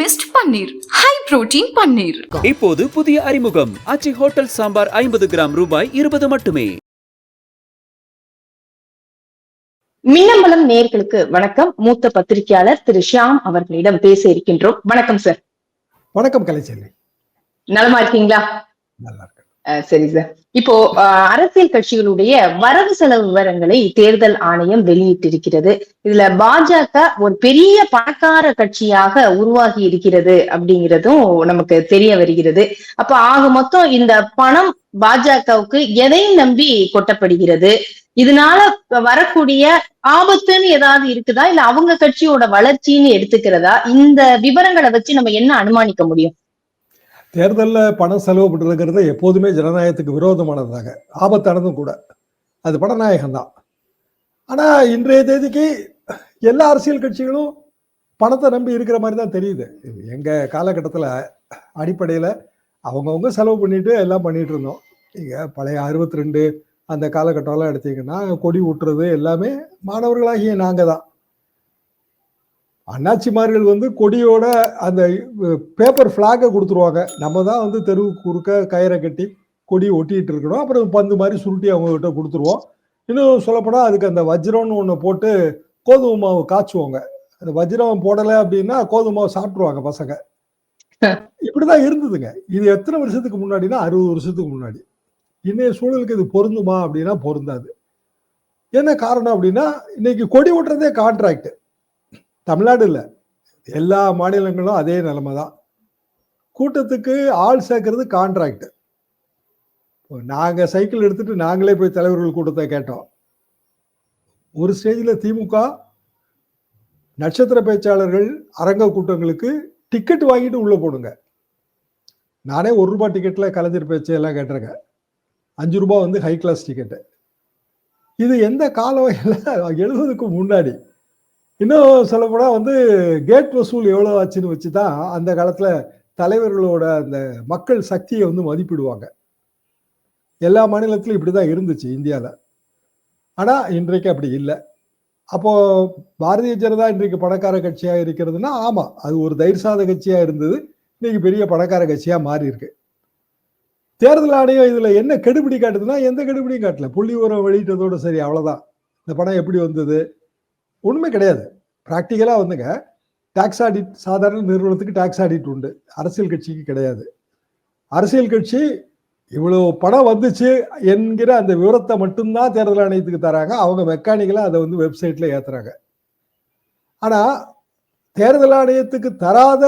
Mist paneer high protein paneer இப்போது புதிய அறிமுகம். அச்சி ஹோட்டல் சாம்பார் ஐம்பது கிராம் ரூபாய் இருபது மட்டுமே. மின்னம்பலம் நேயர்களுக்கு வணக்கம். மூத்த பத்திரிகையாளர் திரு ஷியாம் அவர்களிடம் பேச இருக்கின்றோம். வணக்கம் சார் வணக்கம் கலைச்செல்வி. நலமா இருக்கீங்களா? நல்லா சரி சார். இப்போ அரசியல் கட்சிகளுடைய வரவு செலவு விவரங்களை தேர்தல் ஆணையம் வெளியிட்டிருக்கிறது. இதுல பாஜக ஒரு பெரிய பணக்கார கட்சியாக உருவாகி இருக்கிறது அப்படிங்கிறதும் நமக்கு தெரிய வருகிறது. அப்ப ஆக மொத்தம் இந்த பணம் பாஜகவுக்கு எதை நம்பி கொட்டப்படுகிறது. இதனால வரக்கூடிய ஆபத்துன்னு ஏதாவது இருக்குதா? இல்ல அவங்க கட்சியோட வளர்ச்சின்னு எடுத்துக்கிறதா? இந்த விவரங்களை வச்சு நம்ம என்ன அனுமானிக்க முடியும்? தேர்தலில் பணம் செலவு பண்ணுறதுங்கிறது எப்போதுமே ஜனநாயகத்துக்கு விரோதமானதாக. ஆபத்தானதும் கூட. அது பணநாயகம் தான் ஆனால் இன்றைய தேதிக்கு எல்லா அரசியல் கட்சிகளும் பணத்தை நம்பி இருக்கிற மாதிரி தான் தெரியுது. எங்கள் காலகட்டத்தில் அடிப்படையில் அவங்கவுங்க செலவு பண்ணிட்டு எல்லாம் பண்ணிட்டு இருந்தோம். நீங்கள் பழைய அறுபத்தி ரெண்டு அந்த காலகட்டம்லாம் எடுத்தீங்கன்னா கொடி ஊட்டுறது எல்லாமே மாணவர்களாகிய நாங்கள் தான் அண்ணாச்சிமார்கள் வந்து கொடியோட அந்த பேப்பர் ஃப்ளாகை கொடுத்துருவாங்க. நம்ம தான் வந்து தெரு குறுக்க கயிறை கட்டி கொடி ஒட்டிட்டு இருக்கணும். அப்புறம் பந்து மாதிரி சுருட்டி அவங்ககிட்ட கொடுத்துருவோம். இன்னும் சொல்லப்போனால் அதுக்கு அந்த வஜ்ரம்னு ஒன்று போட்டு கோதுமை மாவு காய்ச்சுவாங்க. அந்த வஜ்ரம் போடலை அப்படின்னா கோதுமை மாவு சாப்பிட்ருவாங்க பசங்க. இப்படிதான் இருந்ததுங்க. இது எத்தனை வருஷத்துக்கு முன்னாடினா அறுபது வருஷத்துக்கு முன்னாடி. இன்னைய சூழலுக்கு இது பொருந்துமா அப்படின்னா பொருந்தாது. என்ன காரணம் அப்படின்னா இன்னைக்கு கொடி ஓட்டுறதே கான்ட்ராக்ட் தமிழ்நாடு இல்லை எல்லா மாநிலங்களும் அதே நிலைமை தான் கூட்டத்துக்கு ஆள் சேர்க்கறது கான்ட்ராக்ட் நாங்கள் சைக்கிள் எடுத்துட்டு நாங்களே போய் தலைவர்கள் கூட்டத்தை கேட்டோம். ஒரு ஸ்டேஜில் திமுக நட்சத்திர பேச்சாளர்கள் அரங்க கூட்டங்களுக்கு டிக்கெட் வாங்கிட்டு உள்ளே போடுங்க. நானே ஒரு ரூபாய் டிக்கெட்டில் கலைஞர் பேச்சு எல்லாம் கேட்டிருக்கேன். அஞ்சு ரூபாய் வந்து ஹை கிளாஸ் டிக்கெட்டு இது எந்த காலம் எழுபதுக்கு முன்னாடி இன்னும் சொல்லப்போனால் வந்து கேட் வசூல் எவ்வளோ ஆச்சுன்னு வச்சு தான் அந்த காலத்தில் தலைவர்களோட அந்த மக்கள் சக்தியை வந்து மதிப்பிடுவாங்க. எல்லா மாநிலத்திலும் இப்படி தான் இருந்துச்சு இந்தியாவில் ஆனால் இன்றைக்கு அப்படி இல்லை. அப்போது பாரதிய ஜனதா இன்றைக்கு பணக்கார கட்சியாக இருக்கிறதுனா ஆமாம் அது ஒரு தயிர் சாத கட்சியாக இருந்தது. இன்றைக்கி பெரிய பணக்கார கட்சியாக மாறி இருக்கு. தேர்தல் ஆணையம் இதில் என்ன கெடுபிடி காட்டுதுன்னா எந்த கெடுபிடியும் காட்டல. புள்ளி உரம் வெளியிட்டதோடு சரி அவ்வளோதான் இந்த பணம் எப்படி வந்தது? ஒன்றுமே கிடையாது. ப்ராக்டிக்கலாக வந்துங்க டேக்ஸ் ஆடிட் சாதாரண நிறுவனத்துக்கு டாக்ஸ் ஆடிட் உண்டு. அரசியல் கட்சிக்கு கிடையாது. அரசியல் கட்சி இவ்வளோ பணம் வந்துச்சு என்கிற அந்த விவரத்தை மட்டும்தான் தேர்தல் ஆணையத்துக்கு தராங்க. அவங்க மெக்கானிக்கலாக அதை வந்து வெப்சைட்டில் ஏற்றுறாங்க ஆனால் தேர்தல் ஆணையத்துக்கு தராத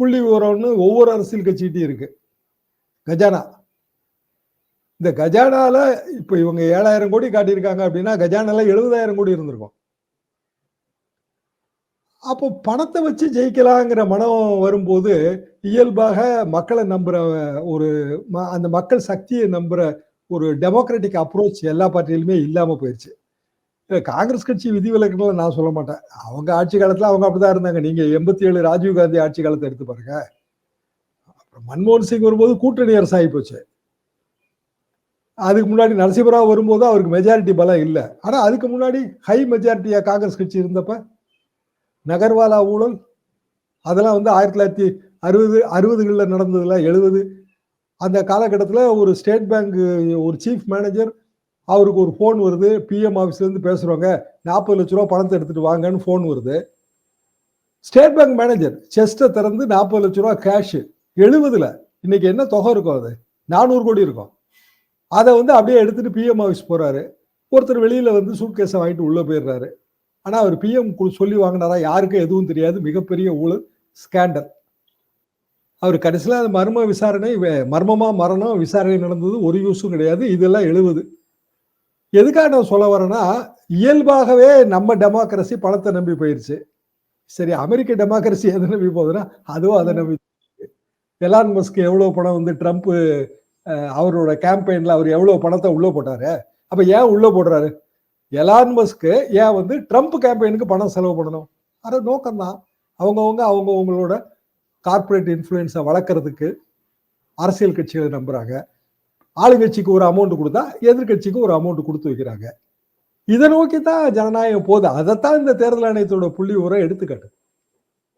புள்ளி விவரம்னு ஒவ்வொரு அரசியல் கட்சிகிட்டையும் இருக்குது கஜானா. இந்த கஜானாவில் இப்போ இவங்க ஏழாயிரம் கோடி காட்டியிருக்காங்க அப்படின்னா கஜானாவில் எழுபதாயிரம் கோடி இருந்திருக்கும். அப்போ பணத்தை வச்சு ஜெயிக்கலாங்கிற மனம் வரும்போது இயல்பாக மக்களை நம்புற ஒரு ம- அந்த மக்கள் சக்தியை நம்புற ஒரு டெமோக்ராட்டிக் அப்ரோச் எல்லா பார்ட்டியிலுமே இல்லாமல் போயிடுச்சு காங்கிரஸ் கட்சி விதிவிலக்குகளை நான் சொல்ல மாட்டேன். அவங்க ஆட்சி காலத்தில் அவங்க அப்படிதான் இருந்தாங்க. நீங்க எண்பத்தி ஏழு ராஜீவ் காந்தி ஆட்சி காலத்தை எடுத்து பாருங்க. அப்புறம் மன்மோகன் சிங் வரும்போது கூட்டணி அரசு ஆகி போச்சு. அதுக்கு முன்னாடி நரசிம்மராவ் வரும்போது அவருக்கு மெஜாரிட்டி பலம் இல்லை. ஆனால் அதுக்கு முன்னாடி ஹை மெஜாரிட்டியா காங்கிரஸ் கட்சி இருந்தப்ப நகர்வாலா ஊழல்? அதெல்லாம் வந்து ஆயிரத்தி தொள்ளாயிரத்தி அறுபது அறுபதுகளில் நடந்ததுல எழுபது. அந்த காலகட்டத்தில் ஒரு ஸ்டேட் பேங்க் ஒரு சீஃப் மேனேஜர் அவருக்கு ஒரு ஃபோன் வருது. பிஎம் ஆஃபீஸ்லேருந்து பேசுகிறவங்க நாற்பது லட்ச ரூபா பணத்தை எடுத்துகிட்டு வாங்கன்னு ஃபோன் வருது. ஸ்டேட் பேங்க் மேனேஜர் செஸ்ட்டை திறந்து நாற்பது லட்ச ரூபா கேஷு எழுபதில். இன்னைக்கு என்ன தொகை இருக்கும் அது? நானூறு கோடி இருக்கும். அதை வந்து அப்படியே எடுத்துகிட்டு பிஎம் ஆஃபீஸ் போகிறாரு ஒருத்தர் வெளியில் வந்து சூட்கேஸை வாங்கிட்டு உள்ளே போயிடுறாரு. ஆனால் அவர் பிஎம் சொல்லி வாங்கினாரா? யாருக்கும் எதுவும் தெரியாது. மிகப்பெரிய ஊழல் ஸ்கேண்டல் அவர் கடைசியில் அந்த மர்ம விசாரணை வே- மரணம் விசாரணை நடந்தது. ஒரு யூஸும் கிடையாது. இதெல்லாம் எழுவது. எதுக்காக நான் சொல்ல வரேன்னா இயல்பாகவே நம்ம டெமோக்ரஸி பணத்தை நம்பி போயிருச்சு. சரி அமெரிக்க டெமோக்ரஸி எதை நம்பி போகுதுன்னா அதுவும் அதை நம்பி எலான் மஸ்க்கு எவ்வளோ பணம் வந்து ட்ரம்ப்பு அவரோட கேம்பெயினில் அவர் எவ்வளோ பணத்தை உள்ளே போட்டார்? அப்போ ஏன் உள்ளே போடுறாரு? எலான் மஸ்க்கு ஏன் வந்து ட்ரம்ப் கேம்பெயினுக்கு பணம் செலவு பண்ணணும்? அது நோக்கம்தான். அவங்கவுங்க அவங்கவுங்களோட கார்ப்பரேட் இன்ஃப்ளூயன்ஸை வளர்க்குறதுக்கு அரசியல் கட்சிகளை நம்புகிறாங்க ஆளுங்கட்சிக்கு ஒரு அமௌண்ட் கொடுத்தா எதிர்க்கட்சிக்கு ஒரு அமௌண்ட் கொடுத்து வைக்கிறாங்க. இதை நோக்கி தான் ஜனநாயகம் போகுது. அதைத்தான் இந்த தேர்தல் ஆணையத்தோட புள்ளி உரம் எடுத்துக்காட்டு.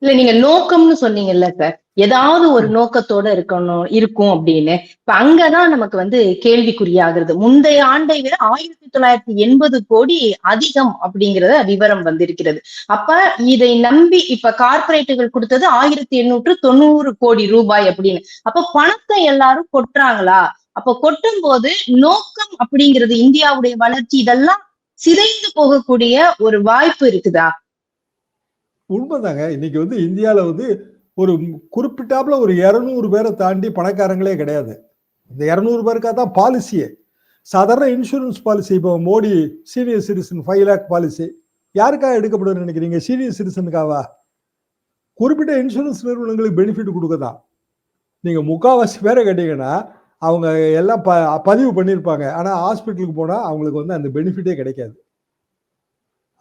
இல்ல நீங்க நோக்கம்னு சொன்னீங்கல்ல சார் ஏதாவது ஒரு நோக்கத்தோட இருக்கணும் இருக்கும் அப்படின்னு. இப்ப அங்கதான் நமக்கு வந்து கேள்விக்குறியாகிறது. முந்தைய ஆண்டை விட ஆயிரத்தி தொள்ளாயிரத்தி எண்பது கோடி அதிகம் அப்படிங்கறத விவரம் வந்திருக்கிறது. அப்ப இதை நம்பி இப்ப கார்ப்பரேட்டுகள் கொடுத்தது ஆயிரத்தி எண்ணூற்று தொண்ணூறு கோடி ரூபாய் அப்படின்னு. அப்ப பணத்தை எல்லாரும் கொட்டுறாங்களா? அப்ப கொட்டும் போது நோக்கம் அப்படிங்கிறது இந்தியாவுடைய வளர்ச்சி இதெல்லாம் சிதைந்து போகக்கூடிய ஒரு வாய்ப்பு இருக்குதா? உண்மைதாங்க. இன்னைக்கு வந்து இந்தியாவில் வந்து ஒரு குறிப்பிட்டாப்புல ஒரு இரநூறு பேரை தாண்டி பணக்காரங்களே கிடையாது. இந்த இரநூறு பேருக்காக தான் பாலிசியே சாதாரண இன்சூரன்ஸ் பாலிசி இப்போ Modi senior citizen five lakh policy யாருக்காக எடுக்கப்படும்னு நினைக்கிறீங்க? சீனியர் சிட்டிசனுக்காவா குறிப்பிட்ட இன்சூரன்ஸ் நிறுவனங்களுக்கு பெனிஃபிட் கொடுக்க தான் நீங்கள் முக்கால்வாசி பேரை கேட்டீங்கன்னா அவங்க எல்லாம் ப பதிவு பண்ணியிருப்பாங்க. ஆனால் ஹாஸ்பிட்டலுக்கு போனால் அவங்களுக்கு வந்து அந்த பெனிஃபிட்டே கிடைக்காது.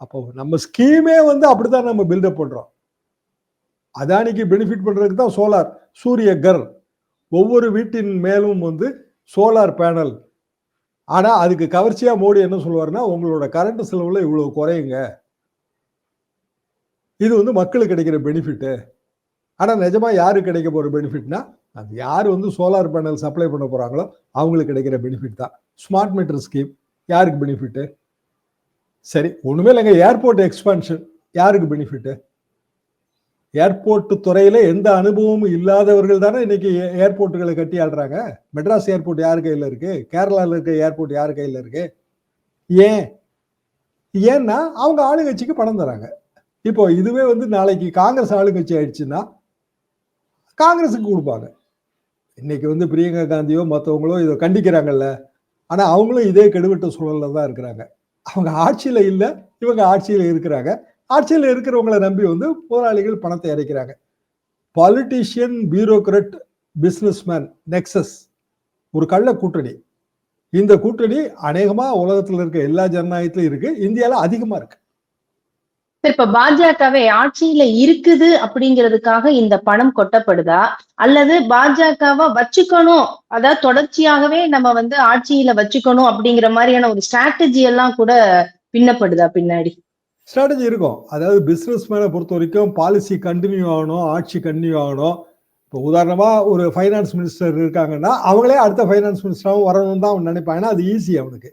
அப்போ நம்ம ஸ்கீமே வந்து அப்படித்தான் நம்ம பில்டப் பண்றோம். அதானிக்கு பெனிஃபிட் பண்றதுக்கு தான் சோலார் சூரிய கர். ஒவ்வொரு வீட்டின் மேலும் வந்து சோலார் பேனல் ஆனா அதுக்கு கவர்ச்சியா மோடி என்ன சொல்லுவார்னா உங்களோட கரண்ட் செலவுல இவ்வளவு குறையுங்க. இது வந்து மக்களுக்கு கிடைக்கிற பெனிஃபிட்டு ஆனா நிஜமா யாருக்கு கிடைக்க போற பெனிஃபிட்னா அது யார் வந்து சோலார் பேனல் சப்ளை பண்ண போறாங்களோ அவங்களுக்கு கிடைக்கிற பெனிஃபிட் தான். ஸ்மார்ட் மீட்டர் ஸ்கீம் யாருக்கு பெனிஃபிட்டு சரி ஒண்ணுமே இல்லைங்க. ஏர்போர்ட் எக்ஸ்பான்ஷன் யாருக்கு பெனிஃபிட்டு ஏர்போர்ட் துறையில எந்த அனுபவமும் இல்லாதவர்கள் தானே இன்னைக்கு ஏர்போர்ட்டுகளை கட்டி ஆடுறாங்க மெட்ராஸ் ஏர்போர்ட் யார் கையில் இருக்கு? கேரளாவில் இருக்க ஏர்போர்ட் யார் கையில் இருக்கு? ஏன்? ஏன்னா அவங்க ஆளுங்கட்சிக்கு பணம் தராங்க. இப்போ இதுவே வந்து நாளைக்கு காங்கிரஸ் ஆளுங்கட்சி ஆயிடுச்சுன்னா காங்கிரஸுக்கு கொடுப்பாங்க. இன்னைக்கு வந்து பிரியங்கா காந்தியோ மற்றவங்களோ இதை கண்டிக்கிறாங்கல்ல. ஆனால் அவங்களும் இதே கெடுவிட்ட சூழலில் தான் இருக்கிறாங்க. அவங்க ஆட்சியில் இல்லை இவங்க ஆட்சியில் இருக்கிறாங்க. ஆட்சியில் இருக்கிறவங்கள நம்பி வந்து போராளிகள் பணத்தை இறைக்கிறாங்க. பாலிட்டிஷியன் பியூரோக்ரட் பிஸ்னஸ்மேன் நெக்ஸஸ் ஒரு கள்ள கூட்டணி. இந்த கூட்டணி அநேகமாக உலகத்தில் இருக்க எல்லா ஜனநாயகத்திலும் இருக்குது இந்தியாவில் அதிகமாக இருக்குது இப்ப பாஜகவே ஆட்சியில இருக்குது அப்படிங்கிறதுக்காக இந்த பணம் கொட்டப்படுதா? அல்லது பாஜகவை வச்சுக்கணும் அதாவது தொடர்ச்சியாகவே நம்ம வந்து ஆட்சியில வச்சுக்கணும் அப்படிங்கிற மாதிரியான ஒரு ஸ்ட்ராட்டஜி எல்லாம் கூட பின்னப்படுதா பின்னாடி? ஸ்ட்ராட்டஜி இருக்கும். அதாவது பிசினஸ் மேனை பொறுத்த வரைக்கும் பாலிசி கண்டினியூ ஆகணும் ஆட்சி கண்டினியூ ஆகணும். இப்போ உதாரணமா ஒரு ஃபைனான்ஸ் மினிஸ்டர் இருக்காங்கன்னா அவங்களே அடுத்த ஃபைனான்ஸ் மினிஸ்டராகவும் வரணும்னு தான் அவன் நினைப்பான். ஏன்னா அது ஈஸி அவனுக்கு.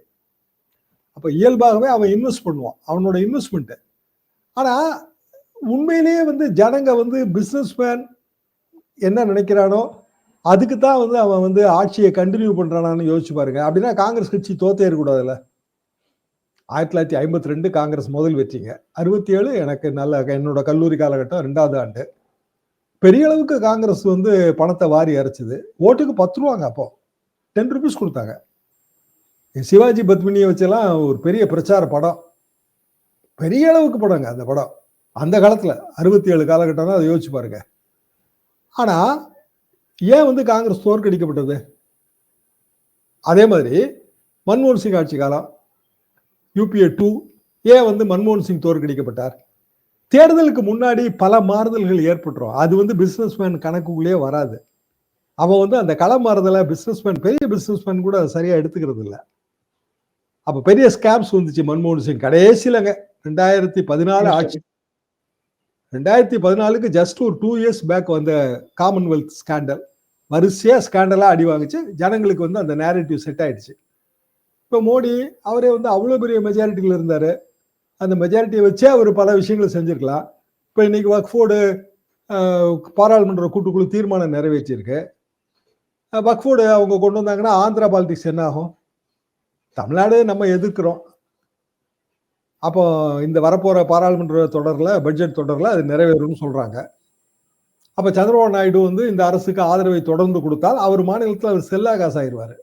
அப்போ இயல்பாகவே அவன் இன்வெஸ்ட் பண்ணுவான். அவனோட இன்வெஸ்ட்மெண்ட்டு ஆனால் உண்மையிலேயே வந்து ஜனங்க வந்து பிஸ்னஸ்மேன் என்ன நினைக்கிறானோ அதுக்கு தான் வந்து அவன் வந்து ஆட்சியை கண்டினியூ பண்ணுறானான்னு யோசிச்சு பாருங்க. அப்படின்னா காங்கிரஸ் கட்சி தோத்தே இருக்கக்கூடாதுல்ல? ஆயிரத்தி தொள்ளாயிரத்தி ஐம்பத்தி ரெண்டு காங்கிரஸ் முதல் வெற்றிங்க. அறுபத்தி ஏழு எனக்கு நல்ல என்னோட கல்லூரி காலகட்டம் ரெண்டாவது ஆண்டு. பெரிய அளவுக்கு காங்கிரஸ் வந்து பணத்தை வாரி அரைச்சிது. ஓட்டுக்கு பத்து ரூபாங்க அப்போ. டென் ருபீஸ் கொடுத்தாங்க. சிவாஜி பத்மினியை வச்செல்லாம் ஒரு பெரிய பிரச்சார படம். பெரிய அளவுக்கு படங்க அந்த படம். அந்த காலத்தில் அறுபத்தி ஏழு காலகட்டம் அதை யோசிச்சு பாருங்க. ஆனால் ஏன் வந்து காங்கிரஸ் தோற்கடிக்கப்பட்டது? அதே மாதிரி மன்மோகன் சிங் ஆட்சி காலம் யூபிஏ டூ ஏன் வந்து மன்மோகன் சிங் தோற்கடிக்கப்பட்டார்? தேர்தலுக்கு முன்னாடி பல மாறுதல்கள் ஏற்பட்டுரும். அது வந்து பிஸ்னஸ்மேன் கணக்குள்ளேயே வராது. அவன் வந்து அந்த கள மாறுதலை பிஸ்னஸ்மேன் பெரிய பிஸ்னஸ்மேன் கூட அதை எடுத்துக்கிறது இல்லை அப்ப பெரிய ஸ்கேம்ஸ் வந்துச்சு மன்மோகன் சிங். கடைசியிலங்க ரெண்டாயிரத்தி பதினாலு ஆட்சி ரெண்டாயிரத்தி பதினாலுக்கு ஜஸ்ட் ஒரு டூ இயர்ஸ் பேக் வந்த காமன்வெல்த் ஸ்கேண்டல் வரிசையா ஸ்கேண்டலா அடி வாங்குச்சு. ஜனங்களுக்கு வந்து அந்த நேரட்டிவ் செட் ஆயிடுச்சு. இப்போ மோடி அவரே வந்து அவ்வளோ பெரிய மெஜாரிட்டியில் இருந்தார். அந்த மெஜாரிட்டியை வச்சே அவர் பல விஷயங்களை செஞ்சுருக்கலாம். இப்போ இன்னைக்கு வக்ஃபோர்டு பாராளுமன்ற கூட்டுக்குழு தீர்மானம் நிறைவேற்றியிருக்கு. வக்ஃபோர்டு அவங்க கொண்டு வந்தாங்கன்னா ஆந்திரா பாலிடிக்ஸ் என்ன ஆகும்? தமிழ்நாடு நம்ம எதிர்க்கிறோம். அப்போ இந்த வரப்போகிற பாராளுமன்ற தொடரில் பட்ஜெட் தொடரில் அது நிறைவேறும்னு சொல்கிறாங்க அப்போ சந்திரபாபு நாயுடு வந்து இந்த அரசுக்கு ஆதரவை தொடர்ந்து கொடுத்தால் அவர் மாநிலத்தில் அவர் செல்லா காசாயிருவார்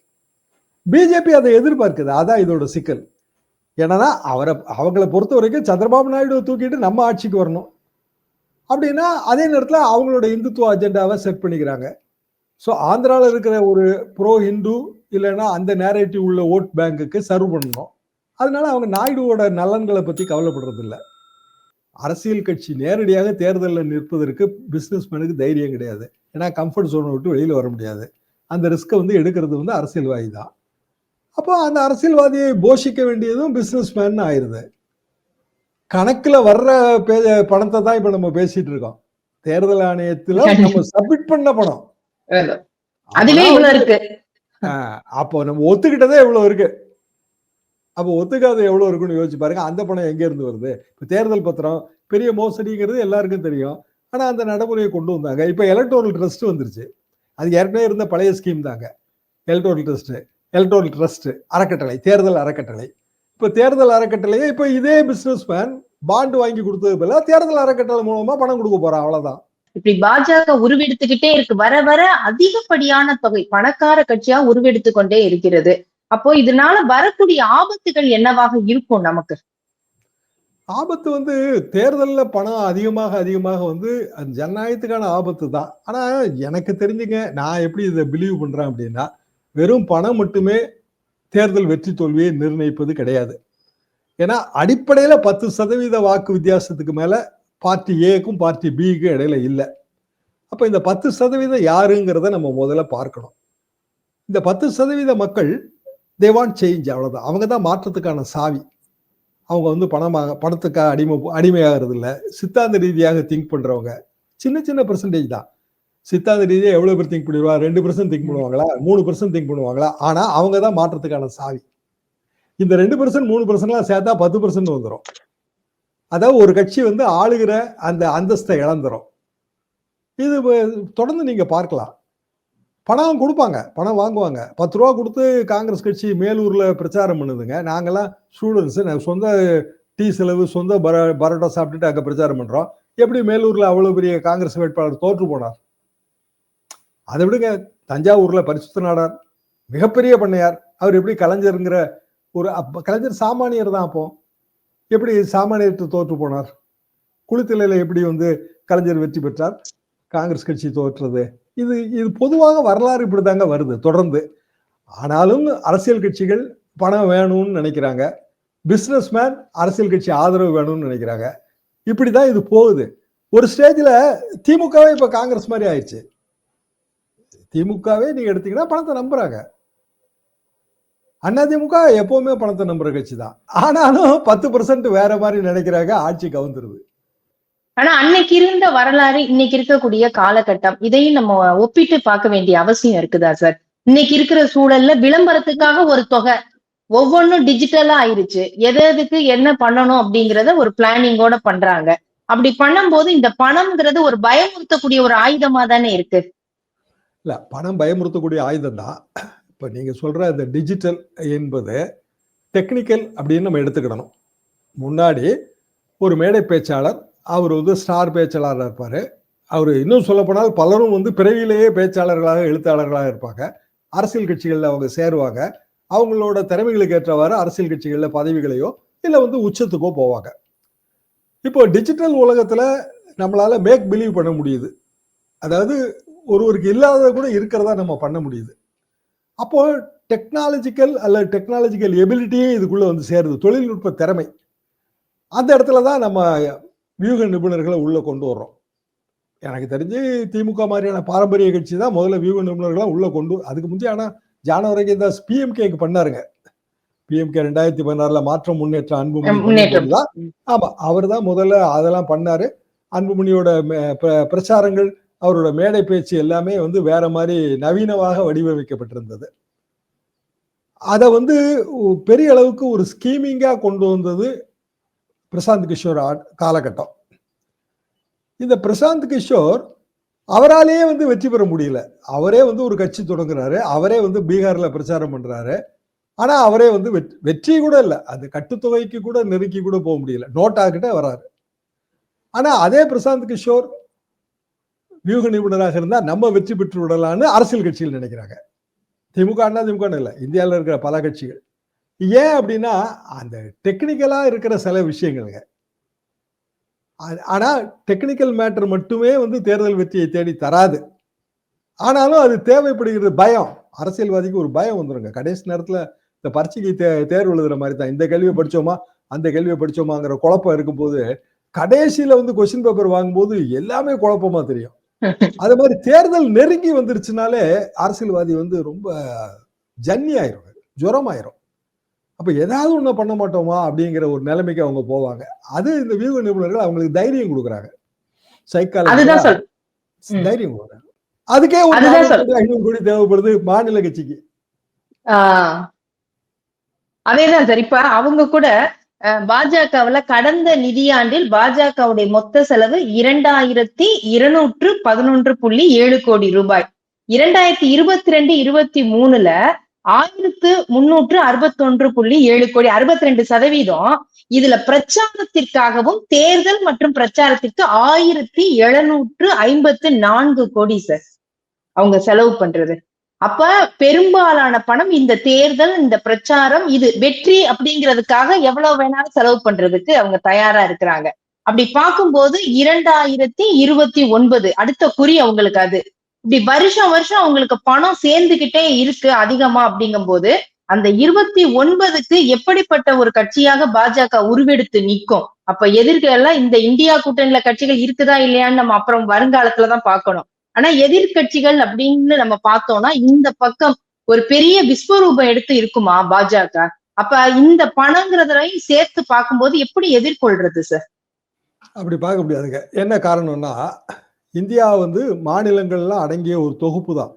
பிஜேபி அதை எதிர்பார்க்குது. அதான் இதோட சிக்கல். ஏன்னா அவரை அவங்களை பொறுத்த வரைக்கும் சந்திரபாபு நாயுடு தூக்கிட்டு நம்ம ஆட்சிக்கு வரணும். அப்படின்னா அதே நேரத்தில் அவங்களோட இந்துத்துவ அஜெண்டாவை செட் பண்ணிக்கிறாங்க. ஸோ ஆந்திராவில் இருக்கிற ஒரு ப்ரோ ஹிந்து இல்லைன்னா அந்த நேரேட்டிவ் உள்ள ஓட் பேங்குக்கு சர்வ் பண்ணணும். அதனால அவங்க நாயுடுவோட நலன்களை பற்றி கவலைப்படுறது இல்லை அரசியல் கட்சி நேரடியாக தேர்தலில் நிற்பதற்கு பிஸ்னஸ் மேனுக்கு தைரியம் கிடையாது. ஏன்னா கம்ஃபர்ட் ஜோனை விட்டு வெளியில் வர முடியாது. அந்த ரிஸ்க்கை வந்து எடுக்கிறது வந்து அரசியல்வாதி தான். அப்போ அந்த அரசியல்வாதியை போஷிக்க வேண்டியதும் பிஸ்னஸ் மேன் ஆயிருது. கணக்கில் வர்ற பே பணத்தை தான் இப்போ நம்ம பேசிட்டு இருக்கோம். தேர்தல் ஆணையத்துல நம்ம சப்மிட் பண்ண பணம். அதுவே இருக்கு. அப்போ நம்ம ஒத்துக்கிட்டதே எவ்வளோ இருக்கு? அப்போ ஒத்துக்காத எவ்வளோ இருக்குன்னு யோசிச்சு பாருங்க. அந்த பணம் எங்கே இருந்து வருது? இப்போ தேர்தல் பத்திரம் பெரிய மோசடிங்கிறது எல்லாருக்கும் தெரியும். ஆனால் அந்த நடைமுறையை கொண்டு வந்தாங்க. இப்போ எலக்டோரல் ட்ரஸ்ட் வந்துருச்சு. அது ஏற்கனவே இருந்த பழைய ஸ்கீம் தாங்க. எலக்டோரல் ட்ரஸ்ட்டு எலக்டோரல் ட்ரஸ்ட்டு அறக்கட்டளை தேர்தல் அறக்கட்டளை. இப்போ தேர்தல் அறக்கட்டளையே இப்போ இதே பிஸ்னஸ் மேன் பாண்டு வாங்கி கொடுத்தது பதிலா தேர்தல் அறக்கட்டளை மூலமாக பணம் கொடுக்க போகிறான் அவ்வளோதான் இப்படி பாஜக உருவெடுத்துக்கிட்டே இருக்கு. வர வர அதிகப்படியான தொகை பணக்கார கட்சியா உருவெடுத்து கொண்டே இருக்கிறது. அப்போ இதனால வரக்கூடிய ஆபத்துகள் என்னவாக இருக்கும் நமக்கு? ஆபத்து வந்து தேர்தல்ல பணம் அதிகமாக அதிகமாக வந்து ஜனநாயகத்துக்கான ஆபத்து தான். ஆனா எனக்கு தெரிஞ்சுங்க நான் எப்படி இதை பிலீவ் பண்றேன் அப்படின்னா வெறும் பணம் மட்டுமே தேர்தல் வெற்றி தோல்வியை நிர்ணயிப்பது கிடையாது. ஏன்னா அடிப்படையில பத்து சதவீத வாக்கு வித்தியாசத்துக்கு மேல பார்ட்டி ஏக்கும் பார்ட்டி பிக்கும் இடையில இல்லை. அப்போ இந்த பத்து சதவீதம் யாருங்கிறத நம்ம முதல்ல பார்க்கணும். இந்த பத்து சதவீத மக்கள் தே வாண்ட் சேஞ்ச் அவ்வளோதான் அவங்க தான் மாற்றத்துக்கான சாவி. அவங்க வந்து பணமாக பணத்துக்காக அடிமை அடிமையாகிறது இல்லை சித்தாந்த ரீதியாக திங்க் பண்ணுறவங்க சின்ன சின்ன பர்சன்டேஜ் தான். சித்தாந்த ரீதியாக எவ்வளோ பேர் திங்க் பண்ணிடுவா ரெண்டு பர்சன்ட் திங்க் பண்ணுவாங்களா? மூணு பர்சன்ட் திங்க் பண்ணுவாங்களா? ஆனால் அவங்க தான் மாற்றத்துக்கான சாவி. இந்த ரெண்டு பர்சன்ட் மூணு பர்சன்ட்லாம் சேர்த்தா பத்து பர்சன்ட் வந்துடும் அதாவது ஒரு கட்சி வந்து ஆளுகிற அந்த அந்தஸ்தை இழந்துரும். இது தொடர்ந்து நீங்கள் பார்க்கலாம். பணம் கொடுப்பாங்க பணம் வாங்குவாங்க. பத்து ரூபா கொடுத்து காங்கிரஸ் கட்சி மேலூரில் பிரச்சாரம் பண்ணுதுங்க. நாங்கள்லாம் ஸ்டூடெண்ட்ஸு நாங்கள் சொந்த டீ செலவு சொந்த பர பரோட்டா சாப்பிட்டுட்டு அங்கே பிரச்சாரம் பண்ணுறோம் எப்படி மேலூரில் அவ்வளோ பெரிய காங்கிரஸ் வேட்பாளர் தோற்று போனார்? அதை விடுங்க. தஞ்சாவூரில் பரிசுத்த நாடார் மிகப்பெரிய பண்ணையார். அவர் எப்படி கலைஞருங்கிற ஒரு அப்ப கலைஞர் சாமானியர் தான் அப்போ. எப்படி சாமானியர்கிட்ட தோற்று போனார்? குளித்தலையில எப்படி வந்து கலைஞர் வெற்றி பெற்றார்? காங்கிரஸ் கட்சி தோற்றது. இது இது பொதுவாக வரலாறு இப்படி தாங்க வருது தொடர்ந்து. ஆனாலும் அரசியல் கட்சிகள் பணம் வேணும்னு நினைக்கிறாங்க. பிஸ்னஸ்மேன் அரசியல் கட்சி ஆதரவு வேணும்னு நினைக்கிறாங்க. இப்படி தான் இது போகுது. ஒரு ஸ்டேஜில் திமுகவே இப்போ காங்கிரஸ் மாதிரி ஆயிடுச்சு. திமுகவே நீங்கள் எடுத்தீங்கன்னா பணத்தை நம்புறாங்க. அதிமுக எப்பவுமே பணத்தை நம்புற கட்சி தான் ஆனாலும் பத்து பர்சன்ட் வேற மாதிரி நினைக்கிறாங்க ஆட்சி கவுந்துருது. ஆனா அன்னைக்கு இருந்த வரலாறு இன்னைக்கு இருக்கக்கூடிய காலகட்டம் இதையும் நம்ம ஒப்பிட்டு பார்க்க வேண்டிய அவசியம் இருக்குதா சார் இன்னைக்கு இருக்கிற சூழல்ல விளம்பரத்துக்காக ஒரு தொகை ஒவ்வொன்றும் டிஜிட்டலா ஆயிருச்சு. எது எதுக்கு என்ன பண்ணணும் அப்படிங்கறத ஒரு பிளானிங்கோட பண்றாங்க. அப்படி பண்ணும்போது இந்த பணம்ங்கிறது ஒரு பயமுறுத்தக்கூடிய ஒரு ஆயுதமா தானே இருக்கு? இல்ல பணம் பயமுறுத்தக்கூடிய ஆயுதம் தான் இப்போ நீங்கள் சொல்கிற இந்த டிஜிட்டல் என்பது டெக்னிக்கல் அப்படின்னு நம்ம எடுத்துக்கிடணும். முன்னாடி ஒரு மேடை பேச்சாளர் அவர் வந்து ஸ்டார் பேச்சாளராக இருப்பார். அவர் இன்னும் சொல்லப்போனால் பலரும் வந்து பிறவியிலேயே பேச்சாளர்களாக எழுத்தாளர்களாக இருப்பாங்க. அரசியல் கட்சிகளில் அவங்க சேருவாங்க. அவங்களோட திறமைகளுக்கு ஏற்றவாறு அரசியல் கட்சிகளில் பதவிகளையோ இல்லை வந்து உச்சத்துக்கோ போவாங்க. இப்போ டிஜிட்டல் உலகத்தில் நம்மளால் மேக் பிலீவ் பண்ண முடியுது. அதாவது ஒருவருக்கு இல்லாத கூட இருக்கிறதா நம்ம பண்ண முடியுது. அப்போ டெக்னாலஜிக்கல் அல்ல டெக்னாலஜிக்கல் எபிலிட்டியே இதுக்குள்ள வந்து சேருது. தொழில்நுட்ப திறமை. அந்த இடத்துல தான் நம்ம வியூக நிபுணர்களை உள்ள கொண்டு வர்றோம். எனக்கு தெரிஞ்சு திமுக மாதிரியான பாரம்பரிய கட்சி தான் முதல்ல வியூக நிபுணர்களை உள்ள கொண்டு அதுக்கு முந்தைய ஆனா ஜானவரைக்கு தாஸ் பிஎம்கேக்கு பண்ணாருங்க. பிஎம்கே ரெண்டாயிரத்தி பதினாறுல மாற்றம் முன்னேற்றம். அன்புமணி. தான் ஆமா அவர் தான் முதல்ல அதெல்லாம் பண்ணாரு. அன்புமணியோட பிரச்சாரங்கள் அவரோட மேடை பேச்சு எல்லாமே வந்து வேற மாதிரி நவீனமாக வடிவமைக்கப்பட்டிருந்தது. அதை வந்து பெரிய அளவுக்கு ஒரு ஸ்கீமிங்காக கொண்டு வந்தது பிரசாந்த் கிஷோர் ஆ- காலகட்டம். இந்த பிரசாந்த் கிஷோர் அவராலேயே வந்து வெற்றி பெற முடியல. அவரே வந்து ஒரு கட்சி தொடங்குறாரு. அவரே வந்து பீகாரில் பிரச்சாரம் பண்ணுறாரு ஆனால் அவரே வந்து வெற்றி வெற்றி கூட இல்லை. அது கட்டுத்தொகைக்கு கூட நெருக்கி கூட போக முடியல. நோட்டா கிட்ட வராரு. ஆனால் அதே பிரசாந்த் கிஷோர் வியூக நிபுணராக இருந்தால் நம்ம வெற்றி பெற்று விடலாம்னு அரசியல் கட்சிகள் நினைக்கிறாங்க. திமுக அண்ணா திமுக இல்லை இந்தியாவில் இருக்கிற பல கட்சிகள். ஏன் அப்படின்னா அந்த டெக்னிக்கலாக இருக்கிற சில விஷயங்களுங்க. ஆனால் டெக்னிக்கல் மேட்டர் மட்டுமே வந்து தேர்தல் வெற்றியை தேடி தராது. ஆனாலும் அது தேவைப்படுகிறது பயம். அரசியல்வாதிக்கு ஒரு பயம் வந்துருங்க. கடைசி நேரத்தில் இந்த பரீட்சைக்கு தே தேர்வு எழுதுற மாதிரி தான். இந்த கேள்வியை படிச்சோமா அந்த கேள்வியை படிச்சோமாங்கிற குழப்பம் இருக்கும்போது கடைசியில் வந்து கொஸ்டின் பேப்பர் வாங்கும்போது எல்லாமே குழப்பமாக தெரியும். அது மாதிரி தேர்தல் நெருங்கி வந்துருச்சுனாலே அரசியல்வாதி வந்து ரொம்ப ஜன்னி ஆயிரும் ஜுரம் ஆயிரும். அப்ப ஏதாவது ஒண்ணு பண்ண மாட்டோமா அப்படிங்கிற ஒரு நிலைமைக்கு அவங்க போவாங்க. அது இந்த வியூக நிபுணர்கள் அவங்களுக்கு தைரியம் கொடுக்குறாங்க. சைக்காலஜி. தைரியம் வரும். அதுக்கே ஒரு. கோடி, ஐநூறு கோடி தேவைப்படுது மாநில கட்சிக்கு. அதேதான் சார். இப்ப அவங்க கூட பாஜகவுல கடந்த நிதியாண்டில் பாஜகவுடைய மொத்த செலவு இரண்டாயிரத்தி இருநூற்று பதினொன்று புள்ளி ஏழு கோடி ரூபாய். இரண்டாயிரத்தி இருபத்தி ரெண்டு இருபத்தி மூணுல ஆயிரத்து முன்னூற்று அறுபத்தொன்று புள்ளி ஏழு கோடி அறுபத்தி ரெண்டு சதவீதம். இதுல பிரச்சாரத்திற்காகவும் தேர்தல் மற்றும் பிரச்சாரத்திற்கு ஆயிரத்தி எழுநூற்று ஐம்பத்து நான்கு கோடி சார். அவங்க செலவு பண்றது. அப்ப பெரும்பாலான பணம் இந்த தேர்தல் இந்த பிரச்சாரம் இது வெற்றி அப்படிங்கிறதுக்காக எவ்வளவு வேணாலும் செலவு பண்றதுக்கு அவங்க தயாரா இருக்கிறாங்க. அப்படி பார்க்கும்போது இரண்டாயிரத்தி இருபத்தி ஒன்பது அடுத்த குறி அவங்களுக்கு அது. இப்படி வருஷம் வருஷம் அவங்களுக்கு பணம் சேர்ந்துகிட்டே இருக்கு அதிகமா அப்படிங்கும்போது அந்த இருபத்தி ஒன்பதுக்கு எப்படிப்பட்ட ஒரு கட்சியாக பாஜக உருவெடுத்து நிற்கும்? அப்ப எதிர்க்கெல்லாம் இந்த இந்தியா கூட்டணியில கட்சிகள் இருக்குதா இல்லையான்னு நம்ம அப்புறம் வருங்காலத்துலதான் பார்க்கணும். ஆனா எதிர்க்கட்சிகள் அப்படின்னு நம்ம பார்த்தோம்னா இந்த பக்கம் ஒரு பெரிய விஸ்வரூபம் எடுத்து இருக்குமா பாஜக? அப்ப இந்த பணங்கிறதையும் சேர்த்து பார்க்கும்போது எப்படி எதிர்கொள்றது சார் அப்படி பார்க்க முடியாதுங்க. என்ன காரணம்னா இந்தியா வந்து மாநிலங்கள்லாம் அடங்கிய ஒரு தொகுப்பு தான்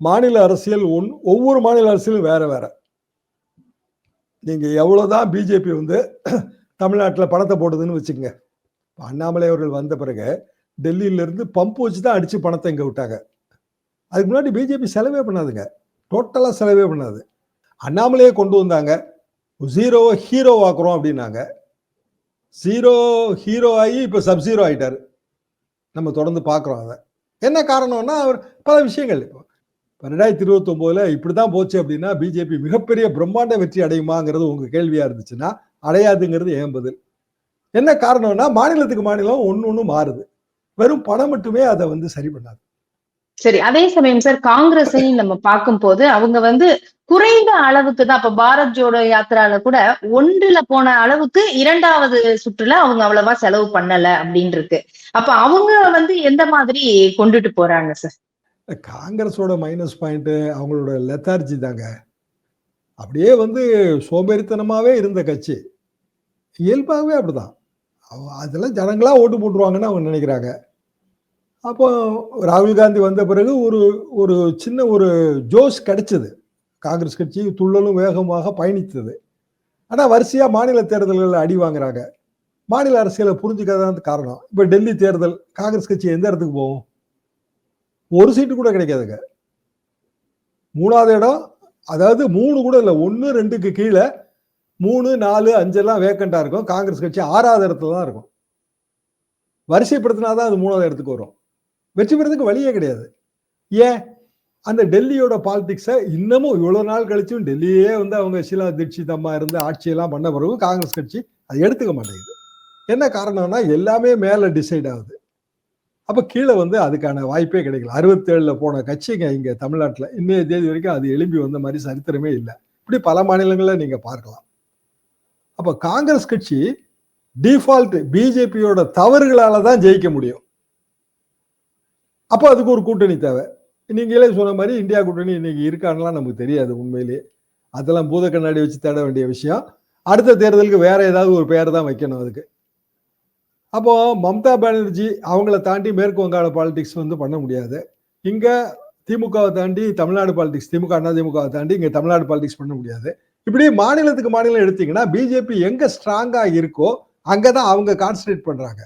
மாநில அரசியல் ஒன் ஒவ்வொரு மாநில அரசியலும் வேற வேற. நீங்க எவ்வளவுதான் பிஜேபி வந்து தமிழ்நாட்டில் பணத்தை போடுதுன்னு வச்சுக்கோங்க. அண்ணாமலை அவர்கள் வந்த பிறகு டெல்லியிலேருந்து பம்ப் வச்சு தான் அடித்து பணத்தை இங்கே விட்டாங்க. அதுக்கு முன்னாடி பிஜேபி செலவே பண்ணாதுங்க. டோட்டலாக செலவே பண்ணாது. அண்ணாமலையே கொண்டு வந்தாங்க. ஜீரோவை ஹீரோ ஆக்குறோம் அப்படின்னாங்க. ஜீரோ ஹீரோ ஆகி இப்போ சப் ஜீரோ நம்ம தொடர்ந்து பார்க்குறோம் அதை. என்ன காரணம்னா அவர் பல விஷயங்கள். இப்போ ரெண்டாயிரத்தி இருபத்தொம்போதில் இப்படி தான் போச்சு அப்படின்னா பிஜேபி மிகப்பெரிய பிரம்மாண்ட வெற்றி அடையுமாங்கிறது உங்கள் கேள்வியாக இருந்துச்சுன்னா அடையாதுங்கிறது ஏன் பதில். என்ன காரணம்னா மாநிலத்துக்கு மாநிலம் ஒன்று ஒன்று மாறுது. வெறும் பணம் மட்டுமே அதை வந்து சரி பண்ணாது. சரி அதே சமயம் சார் காங்கிரஸையும் நம்ம பார்க்கும்போது அவங்க வந்து குறைந்த அளவுக்கு தான் இப்ப பாரத் ஜோடோ யாத்திரால கூட ஒன்றுல போன அளவுக்கு இரண்டாவது சுற்றுல அவங்க அவ்வளவா செலவு பண்ணல அப்படின்னு இருக்கு அப்ப அவங்க வந்து எந்த மாதிரி கொண்டுட்டு போறாங்க சார் காங்கிரஸோட மைனஸ் பாயிண்ட் அவங்களோட லெத்தார்ஜி தாங்க. அப்படியே வந்து சோம்பேறித்தனமாவே இருந்த கட்சி. இயல்பாகவே அப்படிதான். அதெல்லாம் ஜனங்களா ஓட்டு போட்டுருவாங்கன்னு அவங்க நினைக்கிறாங்க. அப்போ ராகுல் காந்தி வந்த பிறகு ஒரு ஒரு சின்ன ஒரு ஜோஸ் கிடைச்சது. காங்கிரஸ் கட்சி துள்ளலும் வேகமாக பயணித்தது. ஆனால் வரிசையாக மாநில தேர்தல்களில் அடி வாங்குறாங்க. மாநில அரசியலை புரிஞ்சுக்காதான் காரணம். இப்போ டெல்லி தேர்தல் காங்கிரஸ் கட்சி எந்த இடத்துக்கு போகும்? ஒரு சீட்டு கூட கிடைக்காதுங்க. மூணாவது இடம் அதாவது மூணு கூட இல்லை ஒன்று ரெண்டுக்கு கீழே மூணு நாலு அஞ்செல்லாம் வேக்கண்டாக இருக்கும். காங்கிரஸ் கட்சி ஆறாவது இடத்துல தான் இருக்கும். வரிசைப்படுத்தினா தான் அது மூணாவது இடத்துக்கு வரும். வெற்றி பெறதுக்கு வழியே கிடையாது. ஏன்? அந்த டெல்லியோட பாலிடிக்ஸை இன்னமும் இவ்வளோ நாள் கழிச்சும் டெல்லியே வந்து அவங்க ஷீலா தீட்சித் அம்மா இருந்து ஆட்சியெல்லாம் பண்ண பிறகு காங்கிரஸ் கட்சி அதை எடுத்துக்க மாட்டேங்குது. என்ன காரணம்னா எல்லாமே மேலே டிசைட் ஆகுது. அப்போ கீழே வந்து அதுக்கான வாய்ப்பே கிடைக்கல. அறுபத்தேழில் போன கட்சிங்க இங்கே தமிழ்நாட்டில் இன்னைய தேதி வரைக்கும் அது எழும்பி வந்த மாதிரி சரித்திரமே இல்லை. இப்படி பல மாநிலங்களில் நீங்கள் பார்க்கலாம். அப்போ காங்கிரஸ் கட்சி டிஃபால்ட் பிஜேபியோட தவறுகளால தான் ஜெயிக்க முடியும். அப்போ அதுக்கு ஒரு கூட்டணி தேவை. நீங்களே சொன்ன மாதிரி இந்தியா கூட்டணி இன்னைக்கு இருக்கான்லாம் நமக்கு தெரியாது உண்மையிலேயே அதெல்லாம் பூத கண்ணாடி வச்சு தேட வேண்டிய விஷயம். அடுத்த தேர்தலுக்கு வேற ஏதாவது ஒரு பெயர் தான் வைக்கணும் அதுக்கு. அப்போ மம்தா பானர்ஜி அவங்கள தாண்டி மேற்கு வங்காள பாலிடிக்ஸ் வந்து பண்ண முடியாது. இங்க திமுகவை தாண்டி தமிழ்நாடு பாலிடிக்ஸ் திமுக அண்ணா திமுகவை தாண்டி இங்க தமிழ்நாடு பாலிடிக்ஸ் பண்ண முடியாது. இப்படி மாநிலத்துக்கு மாநிலம் எடுத்தீங்கன்னா பிஜேபி எங்க ஸ்ட்ராங்கா இருக்கோ அங்கதான் அவங்க கான்சன்ட்ரேட் பண்றாங்க.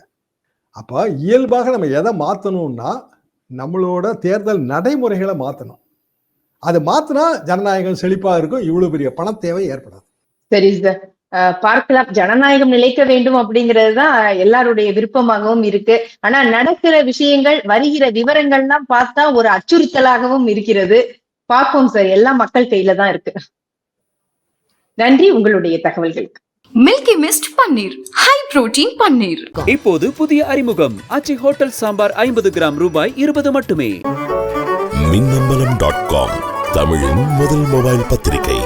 அப்போ இயல்பாக நம்ம எதை மாத்தணும்னா நம்மளோட தேர்தல் நடைமுறைகளை மாற்றணும் அது மாத்தினா ஜனநாயகம் செழிப்பா இருக்கும் இவ்வளவு பெரிய பண தேவை ஏற்படாது. சரி சார் பார்க்கலாம். ஜனநாயகம் நிலைக்க வேண்டும் அப்படிங்கிறது தான் எல்லாருடைய விருப்பமாகவும் இருக்கு. ஆனா நடக்கிற விஷயங்கள் வருகிற விவரங்கள்லாம் பார்த்தா ஒரு அச்சுறுத்தலாகவும் இருக்கிறது. பார்ப்போம் சார். எல்லாம் மக்கள் கையில தான் இருக்கு. நன்றி. உங்களுடைய தகவல்களுக்கு. Milky Mist paneer high protein paneer இப்போது புதிய அறிமுகம். ஆச்சி ஹோட்டல் சாம்பார் ஐம்பது கிராம் ரூபாய் இருபது மட்டுமே. மின்னம்பலம் டாட் காம் தமிழின் முதல் மொபைல் பத்திரிகை.